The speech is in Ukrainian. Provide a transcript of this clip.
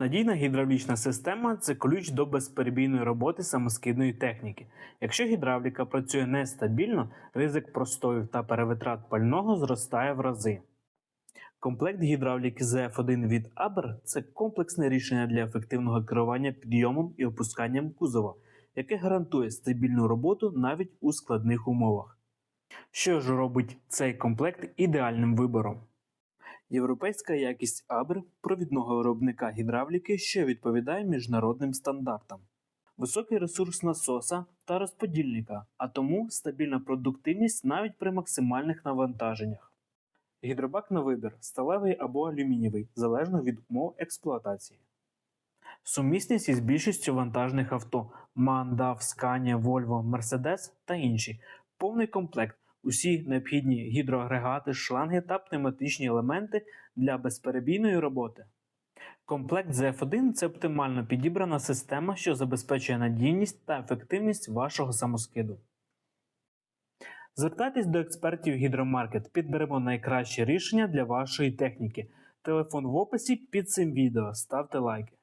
Надійна гідравлічна система це ключ до безперебійної роботи самоскидної техніки. Якщо гідравліка працює нестабільно, ризик простоїв та перевитрат пального зростає в рази. Комплект гідравліки ZF1 від Aber – це комплексне рішення для ефективного керування підйомом і опусканням кузова, яке гарантує стабільну роботу навіть у складних умовах. Що ж робить цей комплект ідеальним вибором? Європейська якість Абр провідного виробника гідравліки, що відповідає міжнародним стандартам. Високий ресурс насоса та розподільника, а тому стабільна продуктивність навіть при максимальних навантаженнях. Гідробак на вибір сталевий або алюмінієвий, залежно від умов експлуатації. Сумісність із більшістю вантажних авто DAF, Scania, Volvo, Mercedes та інші. Повний комплект, усі необхідні гідроагрегати, шланги та пневматичні елементи для безперебійної роботи. Комплект ZF1 – це оптимально підібрана система, що забезпечує надійність та ефективність вашого самоскиду. Звертайтесь до експертів Гідромаркет, підберемо найкраще рішення для вашої техніки. Телефон в описі під цим відео. Ставте лайки.